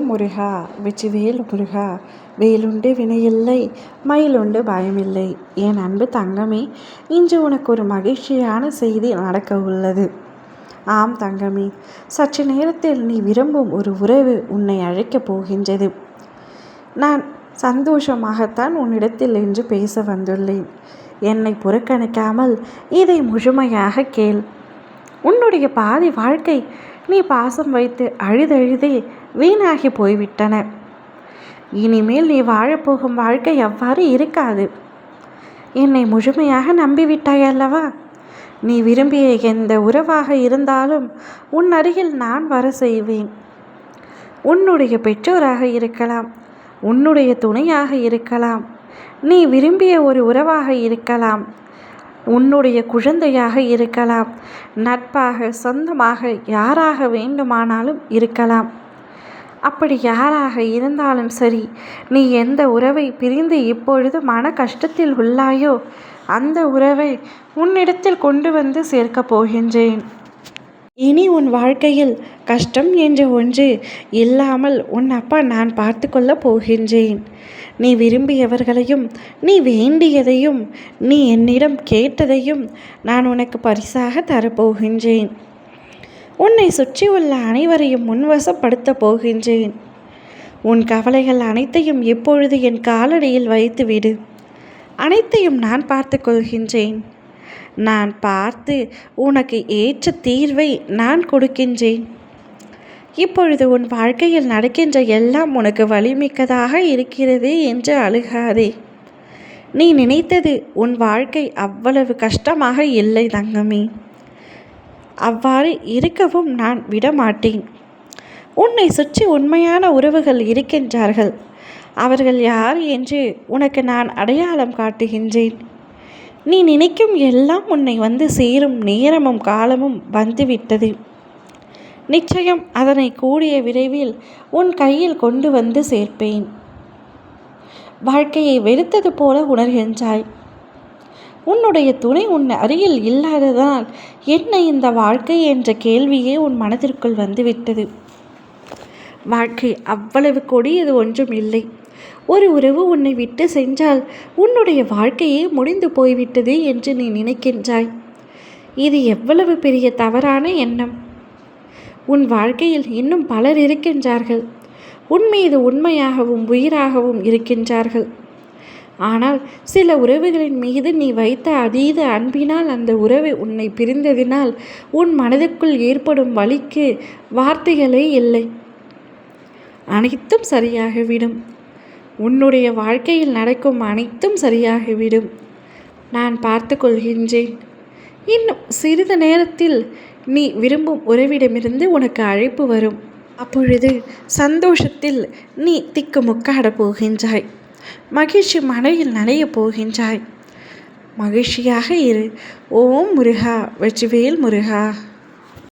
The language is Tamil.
முருகா வெற்றிவேல் முருகா வேலுண்டு வினையில்லை மயிலுண்டு பயமில்லை. என் அன்பு தங்கமே இன்று உனக்கு ஒரு மகிழ்ச்சியான செய்தி நடக்க உள்ளது. ஆம் தங்கமே சற்று நேரத்தில் நீ விரும்பும் ஒரு உறவு உன்னை அழைக்கப் போகின்றது. நான் சந்தோஷமாகத்தான் உன்னிடத்தில் என்று பேச வந்துள்ளேன். என்னை புறக்கணிக்காமல் இதை முழுமையாக கேள். உன்னுடைய பாதி வாழ்க்கை நீ பாசம் வைத்து அழுதழுதே வீணாகி போய்விட்டன. இனிமேல் நீ வாழப்போகும் வாழ்க்கை எவ்வாறு இருக்காது. என்னை முழுமையாக நம்பிவிட்டாய் அல்லவா? நீ விரும்பிய எந்த உறவாக இருந்தாலும் உன் அருகில் நான் வர செய்வேன். உன்னுடைய பெற்றோராக இருக்கலாம் உன்னுடைய துணையாக இருக்கலாம் நீ விரும்பிய ஒரு உறவாக இருக்கலாம் உன்னுடைய குழந்தையாக இருக்கலாம். நட்பாக சொந்தமாக யாராக வேண்டுமானாலும் இருக்கலாம். அப்படி யாராக இருந்தாலும் சரி நீ எந்த உறவை பிரிந்து இப்பொழுது மன கஷ்டத்தில் உள்ளாயோ அந்த உறவை உன்னிடத்தில் கொண்டு வந்து சேர்க்கப் போகின்றேன். இனி உன் வாழ்க்கையில் கஷ்டம் என்ற ஒன்று இல்லாமல் உன் அப்பா நான் பார்த்து கொள்ளப் போகின்றேன். நீ விரும்பியவர்களையும் நீ வேண்டியதையும் நீ என்னிடம் கேட்டதையும் நான் உனக்கு பரிசாக தரப்போகின்றேன். உன்னை சுற்றியுள்ள அனைவரையும் முன்வசப்படுத்தப் போகின்றேன். உன் கவலைகள் அனைத்தையும் இப்பொழுது என் காலடியில் வைத்துவிடு. அனைத்தையும் நான் பார்த்து கொள்கின்றேன். நான் பார்த்து உனக்கு ஏற்ற தீர்வை நான் கொடுக்கின்றேன். இப்பொழுது உன் வாழ்க்கையில் நடக்கின்ற எல்லாம் உனக்கு வலிமிக்கதாக இருக்கிறது என்று அழுகாதே. நீ நினைத்தது உன் வாழ்க்கை அவ்வளவு கஷ்டமாக இல்லை தங்கமே. அவ்வாறு இருக்கவும் நான் விடமாட்டேன். உன்னை சுற்றி உண்மையான உறவுகள் இருக்கின்றார்கள். அவர்கள் யார் என்று உனக்கு நான் அடையாளம் காட்டுகின்றேன். நீ நினைக்கும் எல்லாம் உன்னை வந்து சேரும் நேரமும் காலமும் வந்துவிட்டது. நிச்சயம் அதனை கூடிய விரைவில் உன் கையில் கொண்டு வந்து சேர்ப்பேன். வாழ்க்கையை வெறுத்தது போல உணர்கின்றாய். உன்னுடைய துணை உன் அருகில் இல்லாததால் என்ன இந்த வாழ்க்கை என்ற கேள்வியே உன் மனதிற்குள் வந்துவிட்டது. வாழ்க்கை அவ்வளவு கொடியது ஒன்றும் இல்லை. ஒரு உறவு உன்னை விட்டு சென்றால் உன்னுடைய வாழ்க்கையே முடிந்து போய்விட்டது என்று நீ நினைக்கின்றாய். இது எவ்வளவு பெரிய தவறான எண்ணம். உன் வாழ்க்கையில் இன்னும் பலர் இருக்கின்றார்கள். உன் மீது உண்மையாகவும் உயிராகவும் இருக்கின்றார்கள். ஆனால் சில உறவுகளின் மீது நீ வைத்த அதீத அன்பினால் அந்த உறவு உன்னை பிரிந்ததினால் உன் மனதுக்குள் ஏற்படும் வழிக்கு வார்த்தைகளே இல்லை. அனைத்தும் சரியாகிவிடும். உன்னுடைய வாழ்க்கையில் நடக்கும் அனைத்தும் சரியாகிவிடும். நான் பார்த்து கொள்கின்றேன். இன்னும் சிறிது நேரத்தில் நீ விரும்பும் உறவிடமிருந்து உனக்கு அழைப்பு வரும். அப்பொழுது சந்தோஷத்தில் நீ திக்குமுக்காட போகின்றாய். மகிழ்ச்சி மனையில் நனைய போகின்றாய். மகிழ்ச்சியாக இரு. ஓம் முருகா வெற்றிவேல் முருகா.